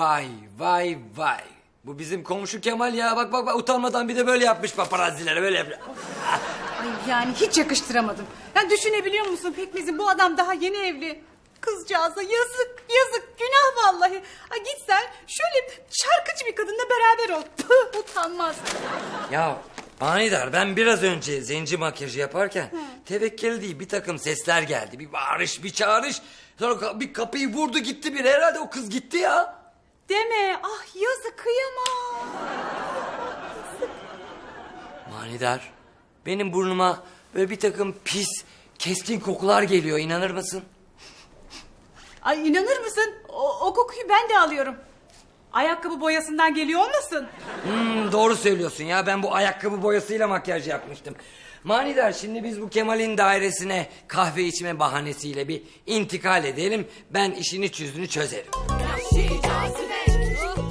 Vay vay vay. Bu bizim komşu Kemal ya. Bak bak bak utanmadan bir de böyle yapmış paparazzilere böyle yapmış. Ay yani hiç yakıştıramadım. Yani düşünebiliyor musun Pekmez'in bu adam daha yeni evli. Kızcağıza yazık yazık günah vallahi. Ay git sen şöyle şarkıcı bir kadınla beraber ol. Püh, utanmaz. Ya manidar ben biraz önce zenci makyajı yaparken tevekkül değil bir takım sesler geldi. Bir bağırış bir çağırış. Sonra ka- bir kapıyı vurdu gitti bir herhalde o kız gitti ya. Deme ah yazık kıyamam. Manidar benim burnuma böyle bir takım pis keskin kokular geliyor inanır mısın? Ay inanır mısın o, o kokuyu ben de alıyorum. Ayakkabı boyasından geliyor olmasın? Hmm, doğru söylüyorsun ya ben bu ayakkabı boyasıyla makyaj yapmıştım. Manidar şimdi biz bu Kemal'in dairesine kahve içme bahanesiyle bir intikal edelim. Ben işini çözünü çözerim. Yahşi cazibe